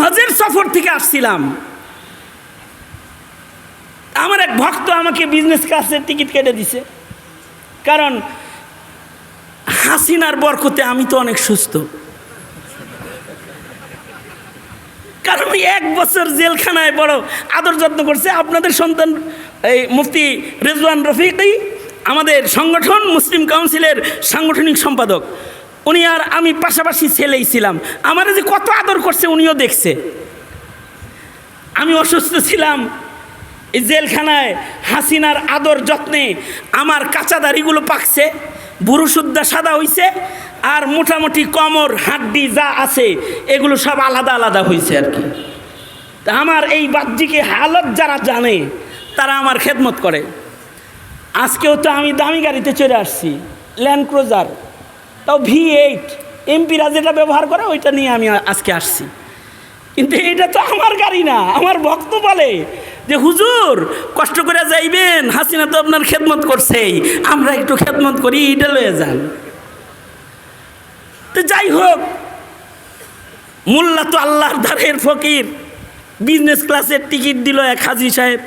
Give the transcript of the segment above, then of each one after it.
হজের সফর থেকে আসছিলাম। আমার এক ভক্ত আমাকে বিজনেস ক্লাসের টিকিট কেটে দিছে। কারণ হাসিনার বরকতে আমি তো অনেক সুস্থ। কারণ ওই এক বছর জেলখানায় বড় আদর যত্ন করছে। আপনাদের সন্তান, এই মুফতি রেজওয়ান রফিকই আমাদের সংগঠন, মুসলিম কাউন্সিলের সাংগঠনিক সম্পাদক। উনি আর আমি পাশাপাশি ছেলেই ছিলাম। আমার যে কত আদর করছে উনিও দেখছে। আমি অসুস্থ ছিলাম। এই জেলখানায় হাসিনার আদর যত্নে আমার কাঁচা দাড়িগুলো পাকছে, বুড়ো সুদ্ধা সাদা হইছে, আর মোটামুটি কমর, হাড্ডি যা আছে, এগুলো সব আলাদা আলাদা হয়েছে আর কি। তা আমার এই বাহ্যিকে হালত যারা জানে, তারা আমার খেদমত করে। আজকেও তো আমি দামি গাড়িতে চলে আসছি, ল্যান্ড ক্রুজার। তাও ভি এইট এমপিরা যেটা ব্যবহার করে, ওইটা নিয়ে আমি আজকে আসছি। কিন্তু এটা তো আমার গাড়ি না, আমার ভক্ত বলে যে, হুজুর, কষ্ট করে যাইবেন, হাসিনা তো আপনার খেদমত করছেই, আমরা একটু খেদমত করি, এটা লয়ে যান। তো যাই হোক, মোল্লা তো আল্লাহর ধারের ফকির বিজনেস ক্লাসের টিকিট দিল এক হাজি সাহেব,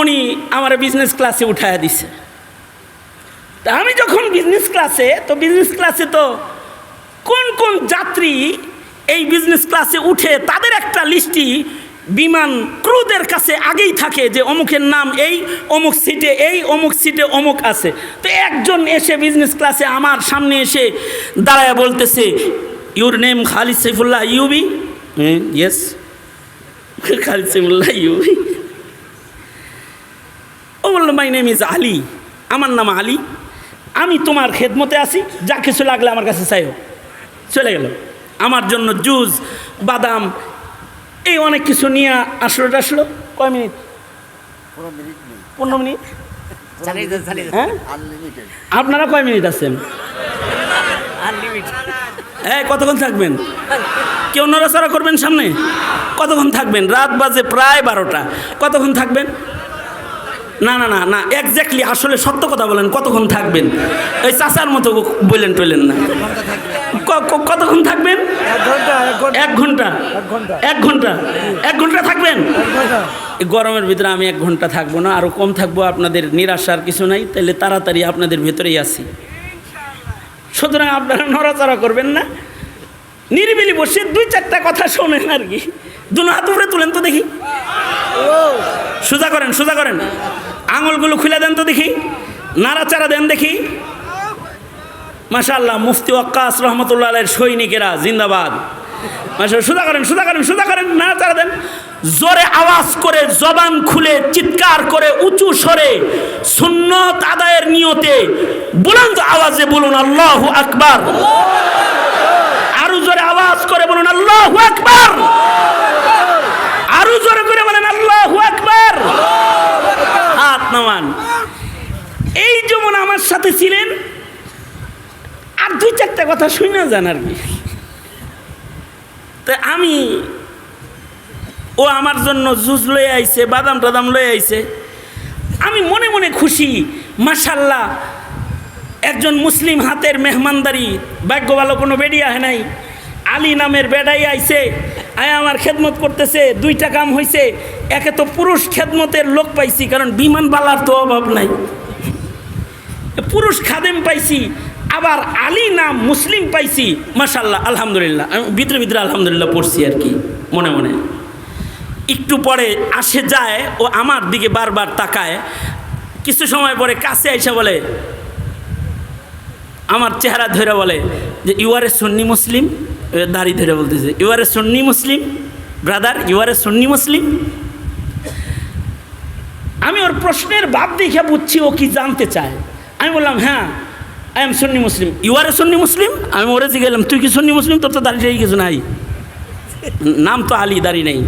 উনি আমার বিজনেস ক্লাসে উঠায় দিছে। তা আমি যখন বিজনেস ক্লাসে তো বিজনেস ক্লাসে তো কোন কোন যাত্রী এই বিজনেস ক্লাসে উঠে তাদের একটা লিস্টি বিমান ক্রুদের কাছে আগেই থাকে যে অমুকের নাম এই, অমুক সিটে এই, অমুক সিটে অমুক আছে। তো একজন এসে বিজনেস ক্লাসে আমার সামনে এসে দাঁড়ায় বলতেছে ইউর নেম খালিদ সাইফুল্লাহ ইউবি ইয়েস খালিদ সাইফুল্লাহ ইউবি ও বলল মাই নেম ইজ আলী আমার নাম আলী? আমি তোমার খেদমতে আছি যা কিছু লাগলে আমার কাছে চাইও। চলে গেল। আমার জন্য জুস বাদাম এই অনেক কিছু নিয়ে আসলো আসলো। কয় মিনিট? পনেরো মিনিট হ্যাঁ? আপনারা কয় মিনিট আছেন? হ্যাঁ কতক্ষণ থাকবেন? কেউ নড়াচড়া করবেন সামনে? কতক্ষণ থাকবেন? রাত বাজে প্রায় বারোটা। কতক্ষণ থাকবেন? না না না না এক্স্যাক্টলি আসলে সত্য কথা বলেন কতক্ষণ থাকবেন? এই চাচার মতো বললেন টইলেন না। কতক্ষণ থাকবেন? এক ঘণ্টা এক ঘণ্টা। এক ঘণ্টা। থাকবেন? এই গরমের ভিতরে আমি এক ঘণ্টা থাকব না আরও কম থাকব আপনাদের নিরাশার কিছু নাই তাহলে তাড়াতাড়ি আপনাদের ভেতরেই আসি সুতরাং আপনারা নড়াচড়া করবেন না। নিরিবিলি বসে দুই চারটা কথা শোনেন আর কি। দুনো হাত উপরে তুলেন তো দেখি। সোজা করেন সোজা করেন। আঙুলগুলো খুলে দেন তো দেখি। নাড়াচাড়া দেন দেখি। মাশাল্লাহ মুফতি ওয়াক্কাস রহমতুল্লাহ সৈনিকেরা জিন্দাবাদ। সুদা করেন সুদা করেন সুদা করেন, নাড়াচাড়া দেন। জোরে আওয়াজ করে, জবান খুলে, চিৎকার করে, উঁচু স্বরে, সুন্নত আদায়ের নিয়তে বুলন্দ আওয়াজে বলুন, আল্লাহু আকবার। আরও জোরে আওয়াজ করে বলুন, আল্লাহু আকবার। আরও জোরে করে বলেন, আল্লাহু আকবার। নামান এই যেমন আমার সাথে ছিলেন। আর দুই চারটা কথা শুনে যান আর কি? আমি, ও আমার জন্য জুস লয়ে আইছে, বাদাম টাদাম লয়ে আইছে। আমি মনে মনে খুশি মাসাল্লাহ একজন মুসলিম হাতের মেহমানদারি ভাগ্য ভালো কোনো বেডিয়া হয় নাই। আলী নামের বেডাই আইছে, আয় আমার খেদমত করতেছে, দুইটা কাম হয়েছে একে তো পুরুষ খেদমতের লোক পাইছি, কারণ বিমান বালার তো অভাব নাই। পুরুষ খাদেম পাইছি, আবার আলী নাম মুসলিম পাইছি মাসাল্লাহ আলহামদুলিল্লাহ। আমি ভিতরে ভিতরে আলহামদুলিল্লাহ পড়ছি আর কি, মনে মনে। একটু পরে আসে যায়, ও আমার দিকে বারবার তাকায়। কিছু সময় পরে কাছে এসে বলে, আমার চেহারা ধরে বলে যে ইউ আর এ সন্নি মুসলিম দাড়ি ধরে বলতেছে you are a Sunni Muslim brother you are a Sunni Muslim আমি ওর প্রশ্নের ভাব দেখে বুঝছি ও কি জানতে চায়। আমি বললাম হ্যাঁ I am Sunni Muslim you are a Sunni Muslim আমি ওরে গেলাম, তুই কি সন্নি মুসলিম তোর তো দাঁড়িয়ে কিছু নাই। নাম তো আলী, দাড়ি নেই।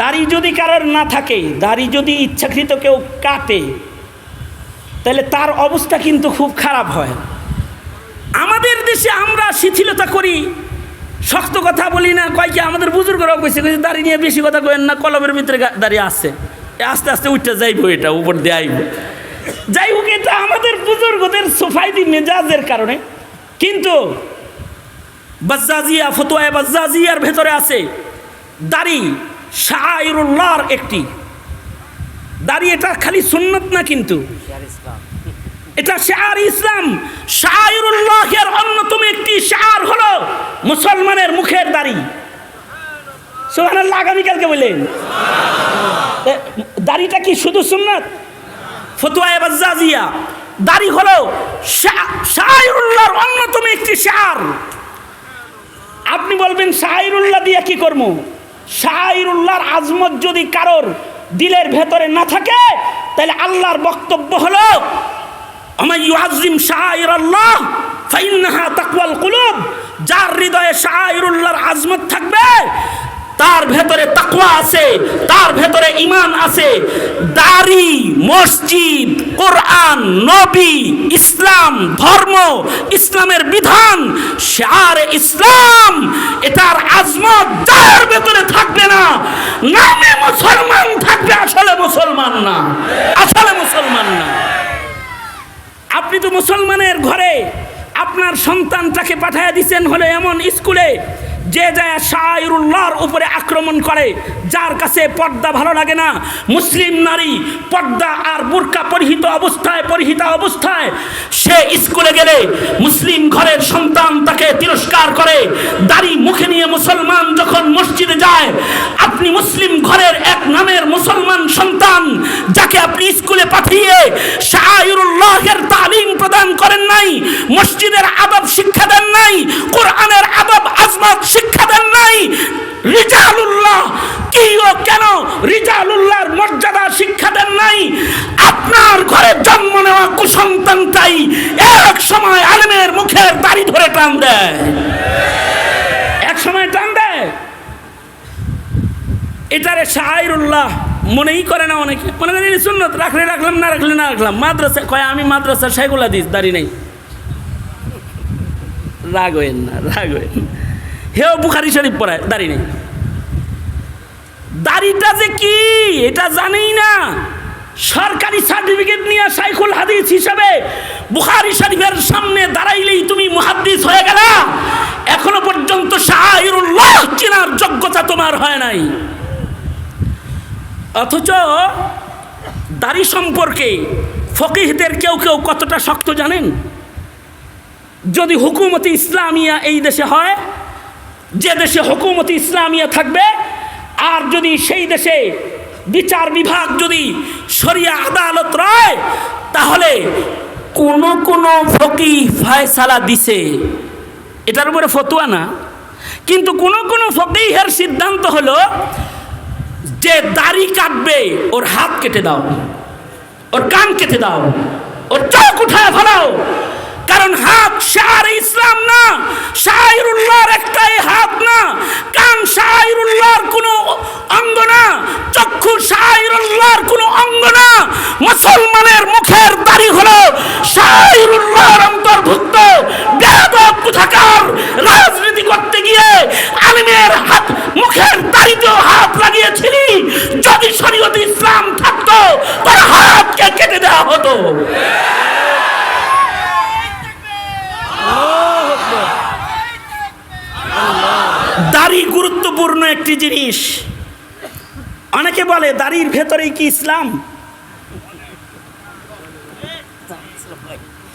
দাড়ি যদি কারোর না থাকে, দাড়ি যদি ইচ্ছাকৃত কেউ কাটে, তাহলে তার অবস্থা কিন্তু খুব খারাপ হয়। আমাদের দেশে আমরা শিথিলতা করি। শক্ত কথা বলি না, কয় কি আমাদের বুজুর্গরাও কইছে কইছে, দাড়ি নিয়ে বেশি কথা কয়েন না, কলমের ভিতরে দাঁড়িয়ে আসছে আস্তে আস্তে উঠতে যাইবো এটা, উপর দিয়ে আইব। যাই হোক, এটা আমাদের বুজুর্গদের সোফাইদি মেজাজের কারণে। কিন্তু বাজ্জাজিয়া, ফতোয়া বাজ্জাজিয়ার ভেতরে আছে দাড়ি শাহরুল্লাহর একটি। দাড়ি এটা খালি সুন্নত না কিন্তু? এটা শার ইসলাম। শাহরুল্লাহের অন্যতম একটি শার হলো মুসলমানের মুখের দাড়ি। সোহানাল্লাহ আগামীকালকে বললেন দাড়িটা কি শুধু সুন্নত? ফতুয়া বাজ্জাজিয়া। দাড়ি হলো শাহরুল্লাহর অন্যতম একটি শার আপনি বলবেন শাহরুল্লাহ দিয়ে কি করব? শাহরুল্লাহর আজমত যদি কারোর দিলের ভেতরে না থাকে, তাহলে আল্লাহর বক্তব্য হলো আমার ইউআজিম শাহর আল্লাহ ফাইন্নাহা তাকওয়াল কুলুব যার হৃদয়ে শাহরুল্লাহর আজমত থাকবে, তার ভেতরে তাকওয়া আছে, তার ভেতরে ইমান আছে। দাড়ি, মসজিদ, কোরআন, নবী, ইসলাম, ধর্ম, ইসলামের বিধান শার ইসলাম, এটার আজমত যার ভেতরে থাকবে না, নামে মুসলমান থাকবে আসলে মুসলমান না, আসলে মুসলমান না। আপনি তো মুসলমানের ঘরে আপনার সন্তানটাকে পাঠায় দিচ্ছেন হলে এমন স্কুলে যে যায় শাহরুল্লাহর উপরে আক্রমণ করে, যার কাছে পর্দা ভালো লাগে না, মুসলিম নারী পর্দা আর বুরকা পরিহিত অবস্থায়, পরিহিতা অবস্থায়, সে স্কুলে গেলে মুসলিম ঘরের সন্তান তাকে তিরস্কার করে, দাড়ি মুখে নিয়ে মুসলমান যখন মসজিদে যায়, আপনি মুসলিম ঘরের এক নামের মুসলমান সন্তান, যাকে আপনি স্কুলে পাঠিয়ে শাহরুল্লাহের তালিম প্রদান করেন নাই, মসজিদের আদব শিক্ষা দেন নাই, কোরআনের আদব আজমত শিক্ষা দেন নাই। রিজালুল্লাহ, কি ও কেন রিজালুল্লাহর মর্যাদা শিক্ষা দেন নাই? আপনার ঘরে জন্ম নেওয়া কুসন্তানটাই এক সময় আলেমের মুখের দাড়ি ধরে টান দেয়। এক সময় টান দেয়। এটারে শাহরুল্লাহ মনেই করে না অনেকে। মনে করেন সুন্নত, রাখলে রাখলাম, না রাখলে না রাখলাম। মাদ্রাসা কয়, আমি মাদ্রাসা সেগুলা দিস, দাড়ি নেই। রাগ হইন না, রাগ হইন না। হেও বুখারি শরীফ পড়ায় দাড়ি নেই। দাড়িটা যে কি, এটা জানেই না। সরকারি সার্টিফিকেট নিয়ে সাইকুল হাদিস হিসাবে বুখারি শরীফের সামনে দাঁড়াইলেই তুমি মুহাদ্দিস হয়ে গেলা। এখনও পর্যন্ত শাহরুল্লাহ চেনার যোগ্যতা তোমার হয় নাই। অথচ দাড়ি সম্পর্কে ফকিহদের কেউ কেউ কতটা শক্ত জানেন? যদি হুকুমতি ইসলামিয়া এই দেশে হয় যে দেশে হুকুমতি ইসলামিয়া থাকবে, আর যদি সেই দেশে বিচার বিভাগ যদি সরিয়া আদালত রয়, তাহলে কোন কোন ফকি ফায়সালা দিছে। এটার উপরে ফতুয়া না। কিন্তু কোন কোন ফকিহের সিদ্ধান্ত হলো যে দাড়ি কাটবে, ওর হাত কেটে দাও, ওর কান কেটে দাও, ওর চোখ উঠায় ফেলাও কারণ হাত শাহর ইসলাম না শাহরুল্লাহর একটাই হাত না। কান শাহরুল্লাহর কোনো অঙ্গ না, চক্ষু শাহরুল্লাহর কোনো অঙ্গ না। মুসলমানের মুখের দাড়ি হলো শাহরুল্লাহর অন্তর্ভুক্ত। বেদক রাজনীতি করতে গিয়ে আলিমের হাত, মুখের দাড়িতেও হাত লাগিয়েছিলি। যদি শরীয়ত ইসলাম থাকতো, তোর হাতকে কেটে দেওয়া হতো। দাড়ি গুরুত্বপূর্ণ একটি জিনিস। অনেকে বলে দাড়ির ভেতরেই কি ইসলাম?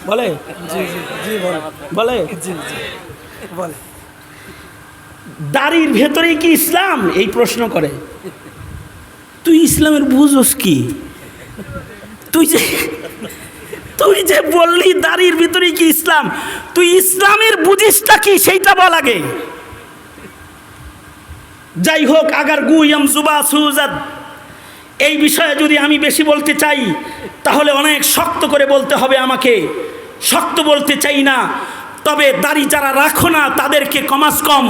বলে? বলে। বলে? দাড়ির ভেতরেই কি ইসলাম? এই প্রশ্ন করে। তুই ইসলামের বুঝোস কি? তুই যে তুই যে বললি দাড়ির ভিতরে কি ইসলাম তুই ইসলামের বুঝিসটা কি সেইটা বল আগে। যাই হোক, আগার গুইয়াম জুবা সুজাদ এই বিষয়ে যদি আমি বেশি বলতে চাই, তাহলে অনেক শক্ত করে বলতে হবে আমাকে। শক্ত বলতে চাই না, তবে দাড়ি যারা রাখো না, তাদেরকে কমাস কম,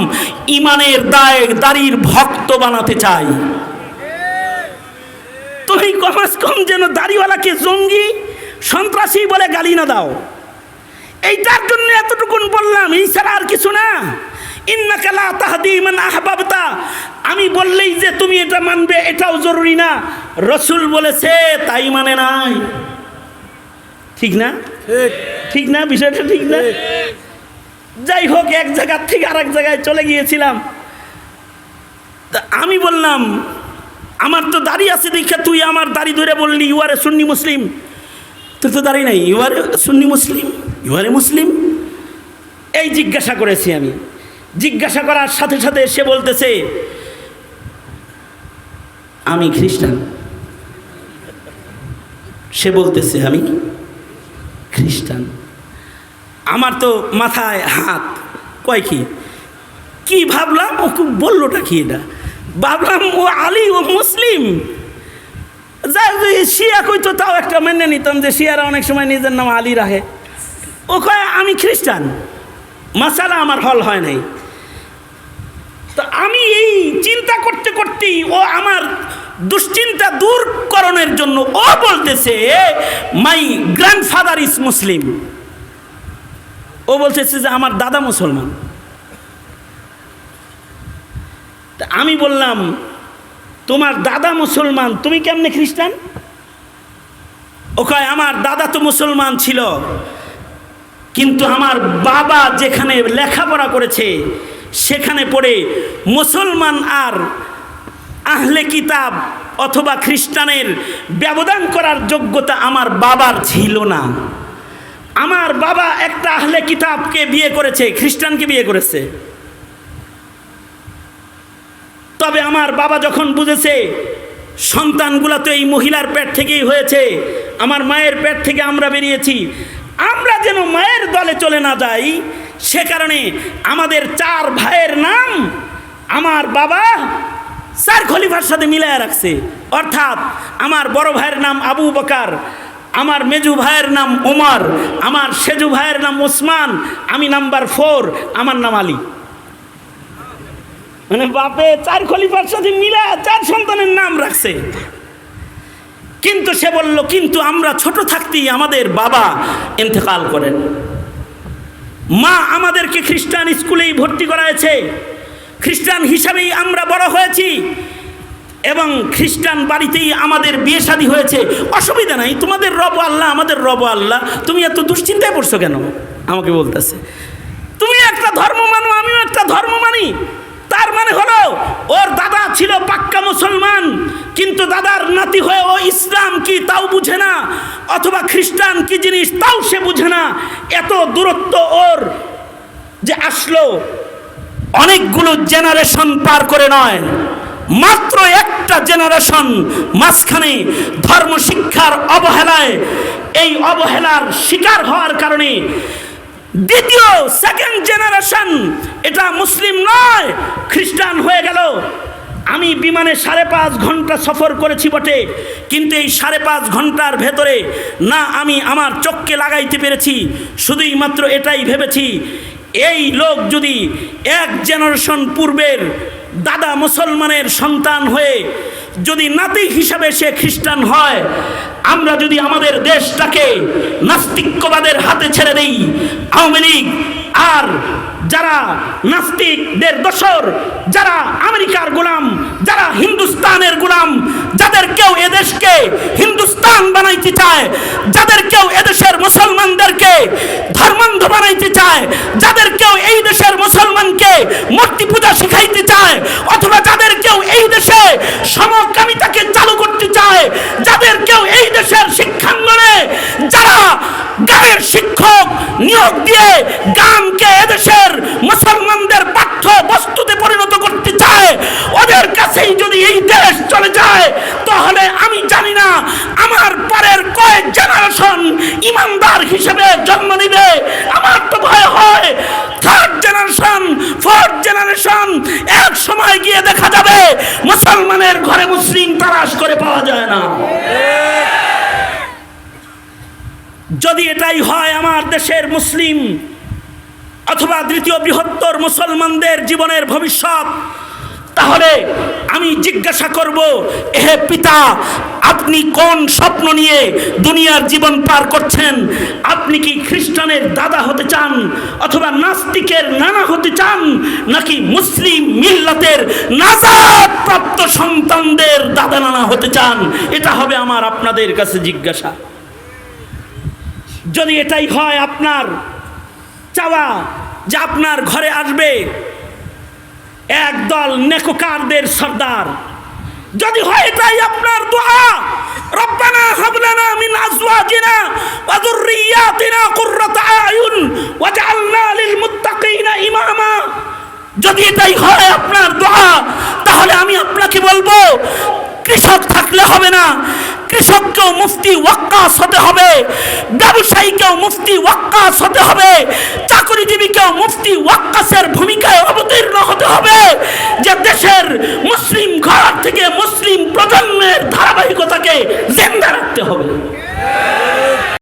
ইমানের দায় দাড়ির ভক্ত বানাতে চাই। তুমি কমাস কম যেন দাড়িওয়ালাকে জঙ্গি, সন্ত্রাসী বলে গালি না দাও। এইটার জন্য এতটুকুন বললাম, এই ছাড়া আর কিছু না। ইন্নাকালা তাহাদি মান আহবাবতা। আমি বললেই যে তুমি এটা মানবে এটাও জরুরি না। রসুল বলেছে তাই মানে নাই। ঠিক না? ঠিক। না? বিষয়টা ঠিক না? যাই হোক এক জায়গার থেকে আরেক জায়গায় চলে গিয়েছিলাম। তা আমি বললাম আমার তো দাড়ি আছে দেখে তুই আমার দাড়ি ধরে বললি ইউ আর এ সুন্নি মুসলিম তোর তো দাড়ি নাই। You are A Sunni Muslim you are এ মুসলিম এই জিজ্ঞাসা করেছি আমি। জিজ্ঞাসা করার সাথে সাথে সে বলতেছে, আমি খ্রিস্টান। সে বলতেছে, আমি খ্রিস্টান। আমার তো মাথায় হাত, কয় কি? কি ভাবলাম? ও খুব বললোটা কি এটা? ভাবলাম ও আলী ও মুসলিম। এই শিয়া কইতো তাও একটা মেনে নিতাম যে শিয়ারা অনেক সময় নিজের নাম আলী রাখে। ও কয়, আমি খ্রিস্টান। মাসালা আমার হল হয় নাই তো আমি এই চিন্তা করতে করতেই ও আমার দুশ্চিন্তা দূরকরণের জন্য ও বলতেছে মাই গ্র্যান্ডফাদার ইজ মুসলিম ও বলতেছে যে, আমার দাদা মুসলমান. আমি বললাম, তোমার দাদা মুসলমান, তুমি কেমনে খ্রিস্টান? ও কয়, আমার দাদা তো মুসলমান ছিল, কিন্তু আমার বাবা যেখানে লেখাপড়া করেছে, সেখানে পড়ে মুসলমান আর আহলে কিতাব অথবা খ্রিস্টানের ব্যবধান করার যোগ্যতা আমার বাবার ছিল না। আমার বাবা একটা আহলে কিতাবকে বিয়ে করেছে, খ্রিস্টানকে বিয়ে করেছে। তবে আমার বাবা যখন বুঝেছে সন্তানগুলো তো এই মহিলার পেট থেকেই হয়েছে, আমার মায়ের পেট থেকে আমরা বেরিয়েছি, আমরা যেন মায়ের দলে চলে না যাই, সে কারণে আমাদের চার ভাইয়ের নাম আমার বাবা চার খলিফার সাথে মিলাইয়া রাখছে। অর্থাৎ আমার বড় ভাইয়ের নাম আবু বকার, আমার মেজু ভাইয়ের নাম ওমর আমার সেজু ভাইয়ের নাম ওসমান আমি নাম্বার ফোর, আমার নাম আলী। মানে বাপে, চার খলিফার সাথে মিলা চার সন্তানের নাম রাখছে। কিন্তু সে বলল, কিন্তু আমরা ছোট থাকতেই আমাদের বাবা ইন্তেকাল করেন। মা আমাদেরকে খ্রিস্টান স্কুলেই ভর্তি করায়ছে। খ্রিস্টান হিসাবেই আমরা বড় হয়েছি। এবং খ্রিস্টান বাড়িতেই আমাদের বিয়ে শাদী হয়েছে। অসুবিধা নাই, তোমাদের রব আল্লাহ, আমাদের রব আল্লাহ। তুমি এত দুশ্চিন্তায় পড়ছো কেন? আমাকে বলতেছে। তুমি একটা ধর্ম মানো, আমিও একটা ধর্ম মানি। তার মানে হলো, ওর দাদা ছিল পাক্কা মুসলমান, কিন্তু দাদার নাতি হয়ে ও ইসলাম কি তাও বুঝে না, অথবা খ্রিস্টান কি জিনিস তাও সে বুঝে না। এত দূরত্ব ওর যে আসলো অনেকগুলো জেনারেশন পার করে নয়। মাত্র একটা জেনারেশন মাঝখানে ধর্ম শিক্ষার অবহেলায় এই অবহেলার শিকার হওয়ার কারণে দ্বিতীয় সেকেন্ড জেনারেশন এটা মুসলিম নয়, খ্রিস্টান হয়ে গেল। আমি বিমানে সাড়ে পাঁচ ঘণ্টা সফর করেছি বটে, কিন্তু এই সাড়ে পাঁচ ঘণ্টার ভেতরে না আমি আমার চোখকে লাগাইতে পেরেছি, শুধুই মাত্র এটাই ভেবেছি এই লোক যদি এক জেনারেশন পূর্বের দাদা মুসলমানের সন্তান হয়ে যদি নাতি হিসাবে সে খ্রিস্টান হয়, আমরা যদি আমাদের দেশটাকে নাস্তিক্যবাদের হাতে ছেড়ে দেই, আওয়ামী লীগ আর যারা নাস্তিকদের দোসর যারা আমেরিকার গোলাম, যারা হিন্দুস্তানের গোলাম, যাদের কেউ এদেশকে হিন্দুস্তান বানাইতে চায়, যাদের কেউ এদেশের মুসলমানদেরকে ধর্মান্ধ বানাইতে চায় মূর্তি পূজা শিখাইতে চায়, অথবা যাদের কেউ এই দেশে সমকামিতাকে চালু করতে চায়, যাদের কেউ এই দেশের শিক্ষাঙ্গনে যারা গানের শিক্ষক নিয়োগ দিয়ে গানকে এদেশের মুসলমানদের পাঠ্য বস্তুতে পরিণত করতে চায়, ওদের কাছেই যদি এই দেশ চলে যায়, তাহলে আমি জানি না আমার পরের কয়েক জেনারেশন ইমানদার হিসেবে জন্ম নিবে আমার তো ভয় হয় থার্ড জেনারেশন ফোর্থ জেনারেশন এক সময় গিয়ে দেখা যাবে মুসলমানের ঘরে মুসলিম তালাশ করে পাওয়া যায় না এটাই হয় আমার দেশের মুসলিম অথবা দ্বিতীয় বৃহত্তর মুসলমানদের জীবনের ভবিষ্যৎ, তাহলে আমি জিজ্ঞাসা করব হে পিতা, আপনি কোন স্বপ্ন নিয়ে দুনিয়ার জীবন পার করছেন? আপনি কি খ্রিস্টানের দাদা হতে চান অথবা নাস্তিকের নানা হতে চান, নাকি মুসলিম মিল্লাতের নাজাত প্রাপ্ত সন্তানদের দাদা নানা হতে চান? এটা হবে আমার আপনাদের কাছে জিজ্ঞাসা। যদি এটাই হয় আপনার চাওয়া যে আপনার ঘরে আসবে একদল নেকোকারদের সর্দার। যদি হয় তাই আপনার দোয়া, রব্বানা হাবলানা মিন আজওয়াজিনা ওয়া যুররিয়াতিনা কুররাতা আয়ুন ওয়াজআলনা লিল মুত্তাকিনা ইমামা। যদি এটাই হয় আপনার দোয়া, তাহলে আমি আপনাকে বলব, কৃষক থাকলে হবে না। কৃষককেও মুফতি ওয়াক্কাস হতে হবে, ব্যবসায়ীকেও মুফতি ওয়াক্কাস হতে হবে, চাকরিজীবীকেও মুফতি ওয়াক্কাসের ভূমিকায় অবতীর্ণ হতে হবে, যে দেশের মুসলিম ঘর থেকে মুসলিম প্রজন্মের ধারাবাহিকতাকে জিন্দা রাখতে হবে।